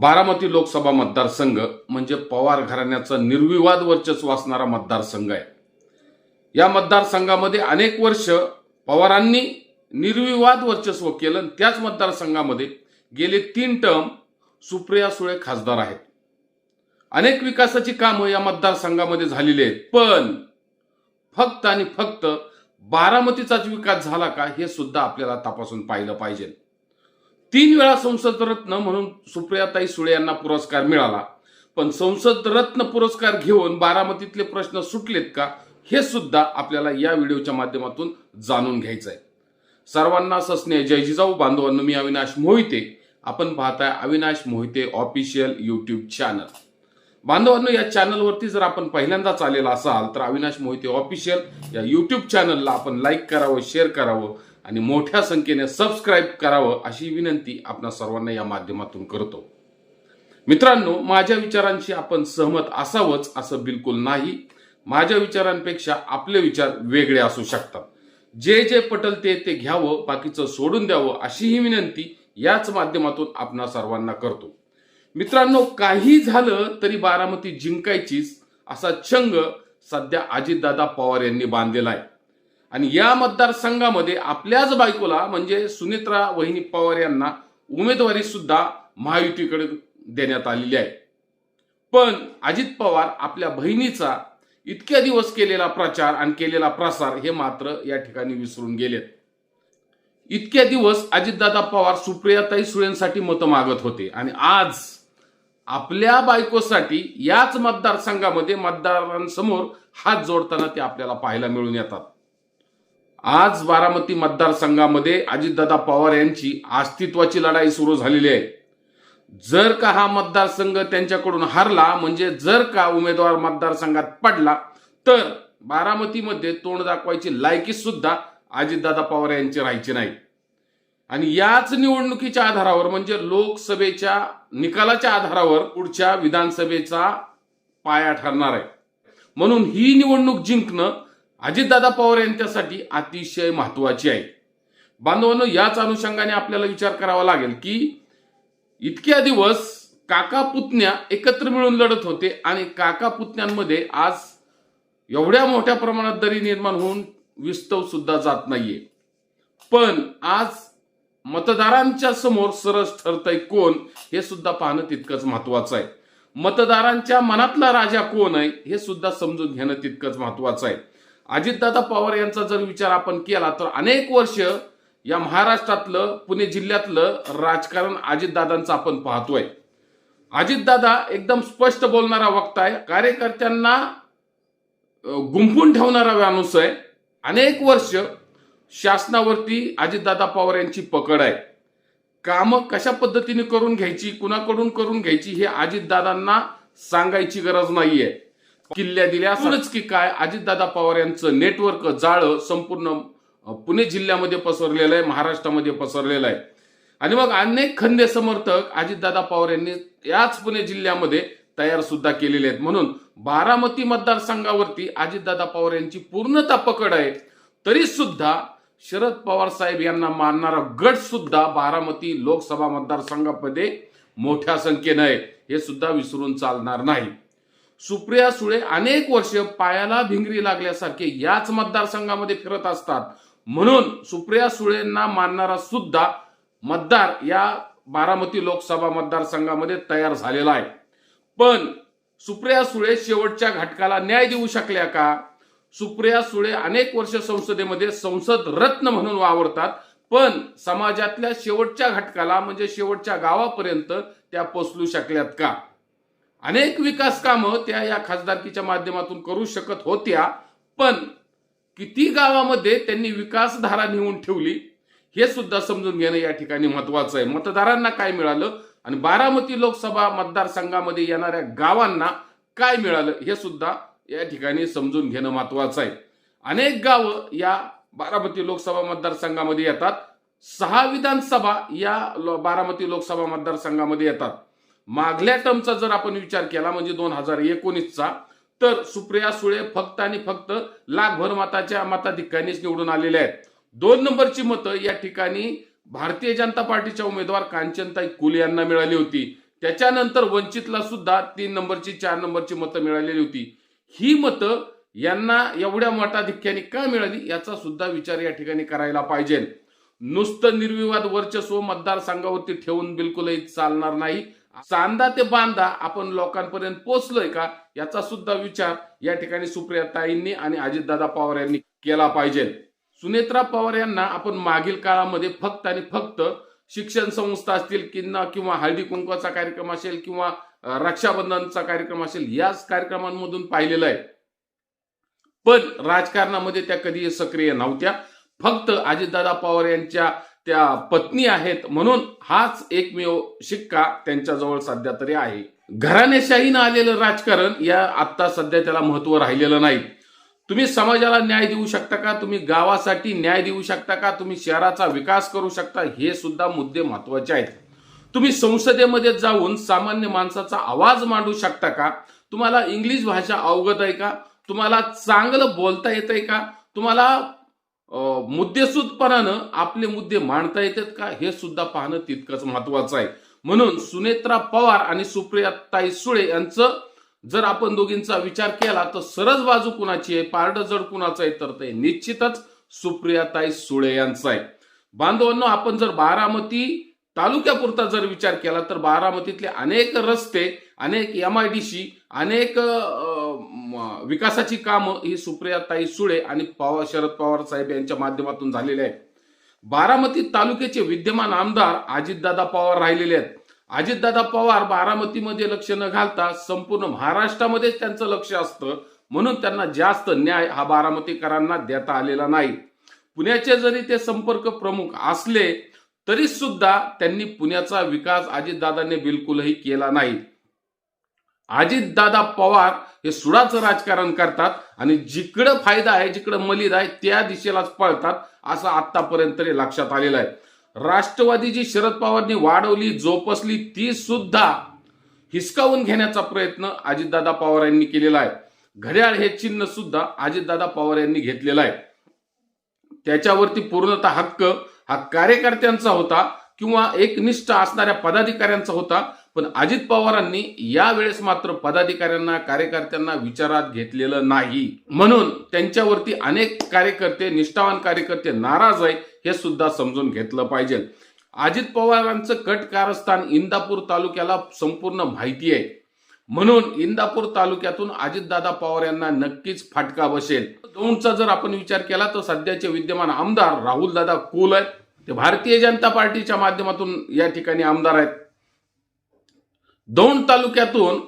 बारामती लोकसभा मतदारसंघ म्हणजे पवार घराण्याचा निर्विवाद वर्चस्व असणारा मतदारसंघ आहे. या मतदारसंघामध्ये अनेक वर्ष पवारांनी निर्विवाद वर्चस्व केलं आणि त्याच मतदारसंघामध्ये गेले तीन टर्म सुप्रिया सुळे खासदार आहेत. अनेक विकासाची कामं या मतदारसंघामध्ये झालेली आहेत पण फक्त आणि फक्त बारामतीचाच विकास झाला का हे सुद्धा आपल्याला तपासून पाहिलं पाहिजे. तीन वेळा संसद रत्न म्हणून सुप्रियाताई सुळे यांना पुरस्कार मिळाला. पण संसद रत्न पुरस्कार घेऊन बारामतीतले प्रश्न सुटलेत का हे सुद्धा आपल्याला या व्हिडिओच्या माध्यमातून जाणून घ्यायचं आहे सर्वांना ससने जय जिजाऊ. बांधवांनो मी अविनाश मोहिते. आपण पाहताय Avinash Mohite official YouTube channel. बांधवांनो या चॅनलवरती जर आपण पहिल्यांदाच आलेला असाल तर अविनाश मोहिते ऑफिशियल या युट्यूब चॅनलला आपण लाईक करावं शेअर करावं आणि मोठ्या संख्येने सबस्क्राईब करावं अशी विनंती आपणा सर्वांना या माध्यमातून करतो. मित्रांनो माझ्या विचारांशी आपण सहमत असावंच असं बिलकुल नाही. माझ्या विचारांपेक्षा आपले विचार वेगळे असू शकतात. जे जे पटल ते ते घ्यावं बाकीचं सोडून द्यावं अशी ही विनंती याच माध्यमातून आपणा सर्वांना करतो. मित्रांनो काही झालं तरी बारामती जिंकायचीच असा छंग सध्या अजितदादा पवार यांनी बांधलेला आहे. आणि या मतदारसंघामध्ये आपल्याच बायकोला म्हणजे सुनेत्रा वहिनी पवार यांना उमेदवारी सुद्धा महायुतीकडे देण्यात आलेली आहे. पण अजित पवार आपल्या बहिणीचा इतक्या दिवस केलेला प्रचार आणि केलेला प्रसार हे मात्र या ठिकाणी विसरून गेलेत. इतक्या दिवस अजितदादा पवार सुप्रियाताई सुळेंसाठी मतं मागत होते आणि आज आपल्या बायकोसाठी याच मतदारसंघामध्ये मतदारांसमोर हात जोडताना ते आपल्याला पाहायला मिळून येतात. आज बारामती मतदारसंघामध्ये अजितदादा पवार यांची अस्तित्वाची लढाई सुरू झालेली आहे. जर का हा मतदारसंघ त्यांच्याकडून हारला म्हणजे जर का उमेदवार मतदारसंघात पडला तर बारामतीमध्ये तोंड दाखवायची लायकी सुद्धा अजितदादा पवार यांची राहायची नाही. आणि याच निवडणुकीच्या आधारावर म्हणजे लोकसभेच्या निकालाच्या आधारावर पुढच्या विधानसभेचा पाया ठरणार आहे. म्हणून ही निवडणूक जिंकणं अजितदादा पवार यांच्यासाठी अतिशय महत्वाची आहे. बांधवांनो याच अनुषंगाने आपल्याला विचार करावा लागेल की इतक्या दिवस काका पुतण्या एकत्र मिळून लढत होते आणि काका पुतण्यांमध्ये आज एवढ्या मोठ्या प्रमाणात दरी निर्माण होऊन विस्तव सुद्धा जात नाहीये. पण आज मतदारांच्या समोर सरस ठरतय कोण हे सुद्धा पाहणं तितकंच महत्वाचं आहे. मतदारांच्या मनातला राजा कोण आहे हे सुद्धा समजून घेणं तितकंच महत्वाचं आहे. अजितदादा पवार यांचा जर विचार आपण केला तर अनेक वर्ष या महाराष्ट्रातलं पुणे जिल्ह्यातलं राजकारण अजितदादांचं आपण पाहतोय. अजितदादा एकदम स्पष्ट बोलणारा वक्ता आहे. कार्यकर्त्यांना गुंफून ठेवणारा माणूस आहे. अनेक वर्ष शासनावरती अजितदादा पवार यांची पकड आहे. कामं कशा पद्धतीने करून घ्यायची कुणाकडून करून घ्यायची हे अजितदादांना सांगायची गरज नाहीये. किल्ल्या दिल्या असूनच की काय अजितदादा पवार यांचं नेटवर्क जाळं संपूर्ण पुणे जिल्ह्यामध्ये पसरलेलं आहे महाराष्ट्रामध्ये पसरलेलं आहे. आणि मग अनेक खंदे समर्थक अजितदादा पवार यांनी याच पुणे जिल्ह्यामध्ये तयार सुद्धा केलेले आहेत. म्हणून बारामती मतदारसंघावरती अजितदादा पवार यांची पूर्णता पकड आहे. तरी सुद्धा शरद पवार साहेब यांना मानणारा गट सुद्धा बारामती लोकसभा मतदारसंघामध्ये मोठ्या संख्येनं आहे. हे सुद्धा विसरून चालणार नाही. सुप्रिया सुळे अनेक वर्ष पायाला भिंगरी लागल्यासारखे याच मतदारसंघामध्ये फिरत असतात. म्हणून सुप्रिया सुळेंना मानणारा सुद्धा मतदार या बारामती लोकसभा मतदारसंघामध्ये तयार झालेला आहे. पण सुप्रिया सुळे शेवटच्या घटकाला न्याय देऊ शकल्या का? सुप्रिया सुळे अनेक वर्ष संसदेमध्ये संसद रत्न म्हणून वावरतात पण समाजातल्या शेवटच्या घटकाला म्हणजे शेवटच्या गावापर्यंत त्या पोचलू शकल्यात का? अनेक विकास कामं त्या या खासदारकीच्या माध्यमातून करू शकत होत्या पण किती गावामध्ये त्यांनी विकासधारा नेऊन ठेवली हे सुद्धा समजून घेणं या ठिकाणी महत्वाचं आहे. मतदारांना काय मिळालं आणि बारामती लोकसभा मतदारसंघामध्ये येणाऱ्या गावांना काय मिळालं हे सुद्धा या ठिकाणी समजून घेणं महत्वाचं आहे. अनेक गावं या बारामती लोकसभा मतदारसंघामध्ये येतात. सहा विधानसभा या लो- बारामती लोकसभा मतदारसंघामध्ये येतात. मागल्या टर्मचा जर आपण विचार केला म्हणजे दोन हजार एकोणीसचा तर सुप्रिया सुळे फक्त आणि फक्त लाखभर मताच्या मताधिक्यानेच निवडून आलेल्या आहेत. दोन नंबरची मतं या ठिकाणी भारतीय जनता पार्टीच्या उमेदवार कांचनताई कुल यांना मिळाली होती. त्याच्यानंतर वंचितला सुद्धा तीन नंबरची चार नंबरची मतं मिळालेली होती. ही मतं यांना एवढ्या मताधिक्याने का मिळाली याचा सुद्धा विचार या ठिकाणी करायला पाहिजे. नुसतं निर्विवाद वर्चस्व मतदारसंघावरती ठेवून बिलकुलही चालणार नाही. चांदा ते बांधा आपण लोकांपर्यंत पोहोचलोय का याचा सुद्धा विचार या ठिकाणी सुप्रियाताईंनी आणि अजितदादा पवार यांनी केला पाहिजे. सुनेत्रा पवार यांना आपण मागील काळामध्ये फक्त आणि फक्त शिक्षण संस्था असतील किंवा किंवा हळदी कुंकवाचा कार्यक्रम असेल किंवा रक्षाबंधनचा कार्यक्रम असेल याच कार्यक्रमांमधून पाहिलेलं आहे. पण राजकारणामध्ये त्या कधी सक्रिय नव्हत्या. फक्त अजितदादा पवार यांच्या त्या पत्नी आहेत म्हणून हाच एकमेव शिक्का त्यांच्याजवळ सध्या तरी आहे. घराणेशाहीनं आलेलं राजकारण या आत्ता सध्या त्याला महत्त्व राहिलेलं नाही. तुम्ही समाजाला न्याय देऊ शकता का? तुम्ही गावासाठी न्याय देऊ शकता का? तुम्ही शहराचा विकास करू शकता? हे सुद्धा मुद्दे महत्त्वाचे आहेत. तुम्ही संसदेमध्ये जाऊन सामान्य माणसाचा आवाज मांडू शकता का? तुम्हाला इंग्लिश भाषा अवगत आहे का? तुम्हाला चांगलं बोलता येत आहे का? तुम्हाला मुद्देसूदपणानं आपले मुद्दे मांडता येतात का? हे सुद्धा पाहणं तितकंच महत्वाचं आहे. म्हणून सुनेत्रा पवार आणि सुप्रियाताई सुळे यांचं जर आपण दोघींचा विचार केला तर सरस बाजू कुणाची आहे? पारड जड कुणाचं आहे? तर ते निश्चितच सुप्रियाताई सुळे यांचं आहे. बांधवांनो आपण जर बारामती तालुक्यापुरता जर विचार केला तर बारामतीतले अनेक रस्ते अनेक एम आय डी सी अनेक विकासाची कामं ही सुप्रियाताई सुळे आणि पवार शरद पवार साहेब यांच्या माध्यमातून झालेले आहे बारामती तालुक्याचे विद्यमान आमदार अजितदादा पवार राहिलेले आहेत. अजितदादा पवार बारामतीमध्ये लक्ष न घालता संपूर्ण महाराष्ट्रामध्येच त्यांचं लक्ष असतं म्हणून त्यांना जास्त न्याय हा बारामतीकरांना देता आलेला नाही. पुण्याचे जरी ते संपर्क प्रमुख असले तरी सुद्धा त्यांनी पुण्याचा विकास अजितदादाने बिलकुलही केला नाही. अजितदादा पवार हे सुडाचं राजकारण करतात आणि जिकडं फायदा आहे जिकडं मलिद आहे त्या दिशेलाच पळतात असं आतापर्यंत तरी लक्षात आलेलं आहे. राष्ट्रवादी जी शरद पवारनी वाढवली जोपसली ती सुद्धा हिसकावून घेण्याचा प्रयत्न अजितदादा पवार यांनी केलेला आहे. घड्याळ हे चिन्ह सुद्धा अजितदादा पवार यांनी घेतलेलं आहे. त्याच्यावरती पूर्णतः हक्क हा कार्यकर्त्यांचा होता किंवा एकनिष्ठ असणाऱ्या पदाधिकाऱ्यांचा होता. पण अजित पवारांनी यावेळेस मात्र पदाधिकाऱ्यांना कार्यकर्त्यांना विचारात घेतलेलं नाही. म्हणून त्यांच्यावरती अनेक कार्यकर्ते निष्ठावान कार्यकर्ते नाराज आहे हे सुद्धा समजून घेतलं पाहिजे. अजित पवारांचं कट कारस्थान इंदापूर तालुक्याला संपूर्ण माहिती आहे. म्हणून इंदापूर तालुक्यातून अजितदादा पवार यांना नक्कीच फाटका बसेल. दोनचा जर आपण विचार केला तर सध्याचे विद्यमान आमदार राहुलदादा कुल आहेत ते भारतीय जनता पार्टीच्या माध्यमातून या ठिकाणी आमदार आहेत. दौंड तालुक्यातून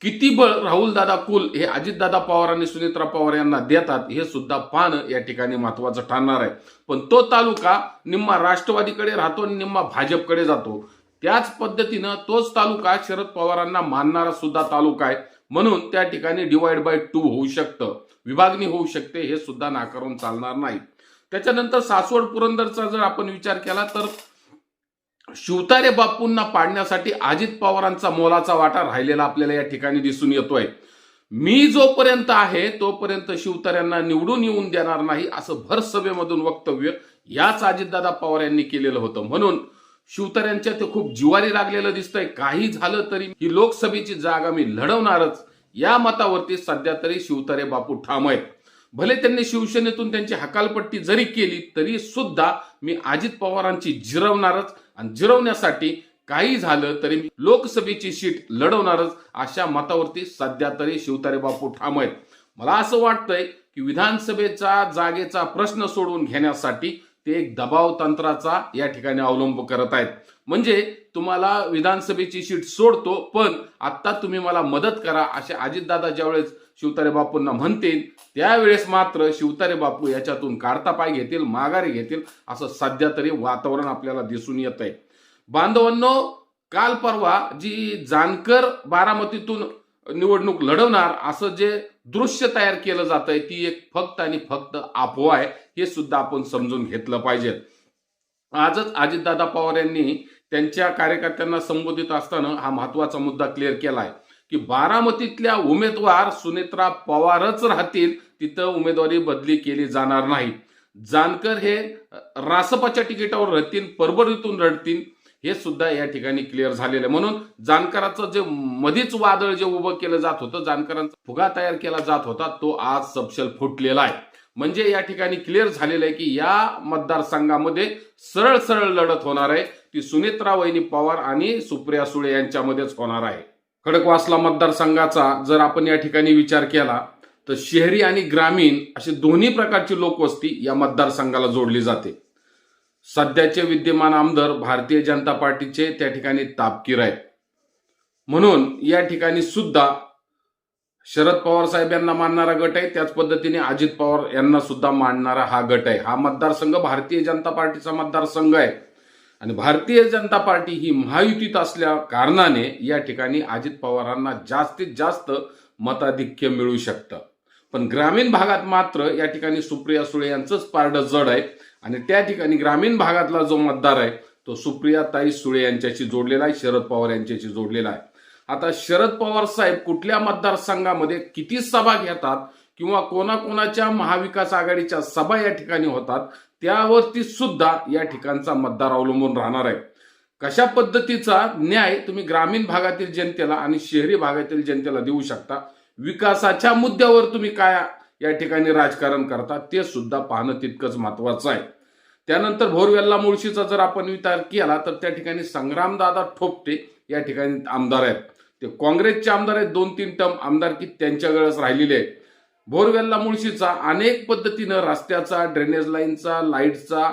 किती बळ राहुलदादा कुल हे अजितदादा पवार आणि सुनेत्रा पवार यांना देतात हे सुद्धा पाहणं या ठिकाणी महत्वाचं ठरणार आहे. पण तो तालुका निम्मा राष्ट्रवादीकडे राहतो आणि निम्मा भाजपकडे जातो. त्याच पद्धतीनं तोच तालुका शरद पवारांना मानणारा सुद्धा तालुका आहे. म्हणून त्या ठिकाणी डिवाइड बाय टू होऊ शकतं. विभागणी होऊ शकते हे सुद्धा नाकारून चालणार नाही. त्याच्यानंतर सासवड पुरंदरचा जर आपण विचार केला तर शिवतारे बापूंना पाडण्यासाठी अजित पवारांचा मोलाचा वाटा राहिलेला आपल्याला या ठिकाणी दिसून येतोय. मी जोपर्यंत आहे तोपर्यंत शिवतार्यांना निवडून येऊन देणार नाही असं भर सभेमधून वक्तव्य याच अजितदादा पवार यांनी केलेलं होतं. म्हणून शिवतार्यांच्या ते खूप जिवारी लागलेलं दिसतंय. काही झालं तरी ही लोकसभेची जागा मी लढवणारच. या मतावरती सध्या तरी शिवतारे बापू ठाम आहेत. भले त्यांनी शिवसेनेतून त्यांची हकालपट्टी जरी केली तरी सुद्धा मी अजित पवारांची जिरवणारच. आणि जिरवण्यासाठी काही झालं तरी मी लोकसभेची सीट लढवणारच अशा मतावरती सध्या तरी शिवतारे बापू ठाम आहेत. मला असं वाटतंय की विधानसभेचा जागेचा प्रश्न सोडवून घेण्यासाठी ते एक दबाव तंत्राचा या ठिकाणी अवलंब करत आहेत. म्हणजे तुम्हाला विधानसभेची शीट सोडतो पण आता तुम्ही मला मदत करा असे अजितदादा ज्यावेळेस शिवतारे बापूंना म्हणतील त्यावेळेस मात्र शिवतारे बापू याच्यातून काढता पाय घेतील माघारी घेतील असं सध्या तरी वातावरण आपल्याला दिसून येत आहे. बांधवांनो काल परवा जी जानकर बारामतीतून निवडणूक लढवणार असं जे दृश्य तयार केलं जात आहे ती एक फक्त आणि फक्त अफवा आहे हे सुद्धा आपण समजून घेतलं पाहिजे. आजच अजितदादा पवार यांनी त्यांच्या कार्यकर्त्यांना संबोधित असताना हा महत्त्वाचा मुद्दा क्लिअर केलाय की बारामतीतल्या उमेदवार सुनेत्रा पवारच राहतील तिथं उमेदवारी बदली केली जाणार नाही. जानकर हे रासपाच्या तिकिटावर राहतील परभणीतून रडतील हे सुद्धा या ठिकाणी क्लिअर झालेलं आहे. म्हणून जानकराचं जे मधीच वादळ जे उभं केलं जात होतं जानकरांचा फुगा तयार केला जात होता तो आज सपशल फुटलेला आहे. म्हणजे या ठिकाणी क्लिअर झालेलं आहे की या मतदारसंघामध्ये सरळ सरळ लढत होणार आहे. ती सुनेत्रा वहिनी पवार आणि सुप्रिया सुळे यांच्यामध्येच होणार आहे. खडकवासला मतदारसंघाचा जर आपण या ठिकाणी विचार केला तर शहरी आणि ग्रामीण अशी दोन्ही प्रकारची लोकवस्ती या मतदारसंघाला जोडली जाते. सध्याचे विद्यमान आमदार भारतीय जनता पार्टीचे त्या ठिकाणी तापकीर आहेत. म्हणून या ठिकाणी सुद्धा शरद पवार साहेब यांना मानणारा गट आहे. त्याच पद्धतीने अजित पवार यांना सुद्धा मानणारा हा गट आहे. हा मतदारसंघ भारतीय जनता पार्टीचा मतदारसंघ आहे. आणि भारतीय जनता पार्टी ही महायुतीत असल्या कारणाने या ठिकाणी अजित पवारांना जास्तीत जास्त मताधिक्य मिळू शकतं. पण ग्रामीण भागात मात्र या ठिकाणी सुप्रिया सुळे यांचंच पारडं जड आहे. आणि त्या ठिकाणी ग्रामीण भागातला जो मतदार आहे तो सुप्रिया ताई सुळे यांच्याशी जोडलेला आहे शरद पवार यांच्याशी जोडलेला आहे. आता शरद पवार साहेब कुठल्या मतदारसंघामध्ये किती सभा घेतात किंवा कोणाकोणाच्या महाविकास आघाडीच्या सभा या ठिकाणी होतात त्यावरती सुद्धा या ठिकाणचा मतदार अवलंबून राहणार आहे. कशा पद्धतीचा न्याय तुम्ही ग्रामीण भागातील जनतेला आणि शहरी भागातील जनतेला देऊ शकता? विकासाच्या मुद्द्यावर तुम्ही काय या ठिकाणी राजकारण करतात ते सुद्धा पाहणं तितकंच महत्वाचं आहे. त्यानंतर भोरवेल्ला मुळशीचा जर आपण विचार केला तर त्या ठिकाणी संग्रामदादा ठोपटे या ठिकाणी आमदार आहेत. ते काँग्रेसचे आमदार आहेत दोन तीन टर्म आमदारकी त्यांच्याकडेच राहिलेले आहेत. भोरवेल्ला मुळशीचा अनेक पद्धतीनं रस्त्याचा ड्रेनेज लाईनचा लाईटचा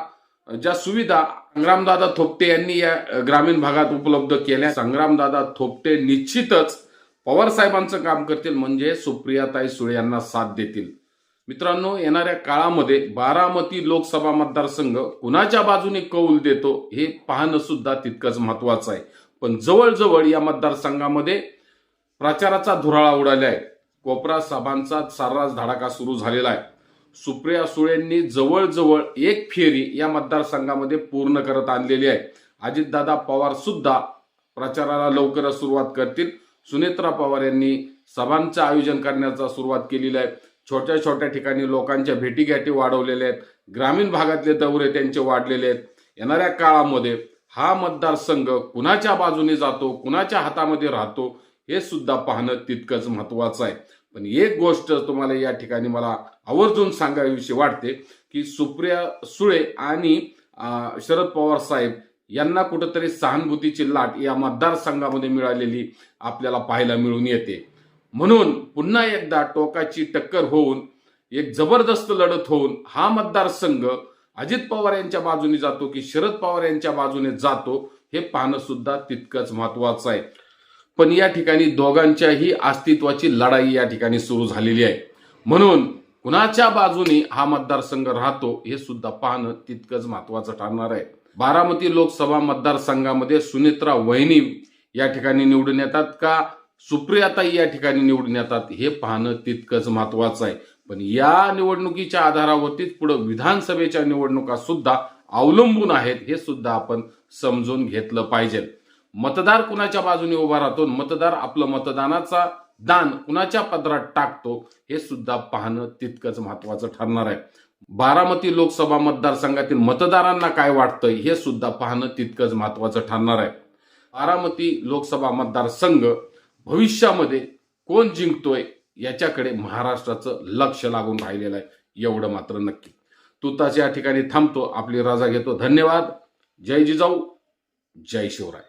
ज्या सुविधा संग्रामदादा थोपटे यांनी या ग्रामीण भागात उपलब्ध केल्या संग्रामदादा थोपटे निश्चितच पवार साहेबांचं काम करतील म्हणजे सुप्रियाताई सुळे यांना साथ देतील. मित्रांनो येणाऱ्या काळामध्ये बारामती लोकसभा मतदारसंघ कुणाच्या बाजूने कौल देतो हे पाहणं सुद्धा तितकंच महत्वाचं आहे. पण जवळजवळ या मतदारसंघामध्ये प्रचाराचा धुराळा उडाला आहे. कोपरा सभांचा सर्रास धडाका सुरू झालेला आहे. सुप्रिया सुळेंनी जवळजवळ एक फेरी या मतदारसंघामध्ये पूर्ण करत आणलेली आहे. अजितदादा पवार सुद्धा प्रचाराला लवकरच सुरुवात करतील. सुनेत्रा पवार यांनी सभांचं आयोजन करण्याचा सुरुवात केलेली आहे. छोट्या छोट्या ठिकाणी लोकांच्या भेटीगाठी वाढवलेल्या आहेत. ग्रामीण भागातले दौरे त्यांचे वाढलेले आहेत. येणाऱ्या काळामध्ये हा मतदारसंघ कुणाच्या बाजूने जातो कुणाच्या हातामध्ये राहतो हे सुद्धा पाहणं तितकंच महत्वाचं आहे. पण एक गोष्ट तुम्हाला या ठिकाणी मला आवर्जून सांगावीशी वाटते की सुप्रिया सुळे आणि शरद पवार साहेब यांना कुठंतरी सहानुभूतीची लाट या मतदारसंघामध्ये मिळालेली आपल्याला पाहायला मिळून येते. म्हणून पुन्हा एकदा टोकाची टक्कर होऊन एक जबरदस्त लढत होऊन हा मतदारसंघ अजित पवार यांच्या बाजूने जातो की शरद पवार यांच्या बाजूने जातो हे पाहणं सुद्धा तितकंच महत्वाचं आहे. पण या ठिकाणी दोघांच्याही अस्तित्वाची लढाई या ठिकाणी सुरू झालेली आहे. म्हणून कुणाच्या बाजूने हा मतदारसंघ राहतो हे सुद्धा पाहणं तितकंच महत्वाचं ठरणार आहे. बारामती लोकसभा मतदारसंघामध्ये सुनेत्रा वहिनी या ठिकाणी निवडून येतात का? सुप्रियाताई या ठिकाणी निवडून येतात हे पाहणं तितकंच महत्वाचं आहे. पण या निवडणुकीच्या आधारावरतीच पुढे विधानसभेच्या निवडणुका सुद्धा अवलंबून आहेत हे सुद्धा आपण समजून घेतलं पाहिजे. मतदार कुणाच्या बाजूने उभा राहतो? मतदार आपलं मतदानाचा दान कुणाच्या पदरात टाकतो? हे सुद्धा पाहणं तितकंच महत्वाचं ठरणार आहे. बारामती लोकसभा मतदारसंघातील मतदारांना काय वाटतंय हे सुद्धा पाहणं तितकंच महत्वाचं ठरणार आहे. बारामती लोकसभा मतदारसंघ भविष्यामध्ये कोण जिंकतोय याच्याकडे महाराष्ट्राचं लक्ष लागून राहिलेलं आहे एवढं मात्र नक्की. तुताच या ठिकाणी थांबतो आपली रजा घेतो. धन्यवाद. जय जिजाऊ. जय शिवराय.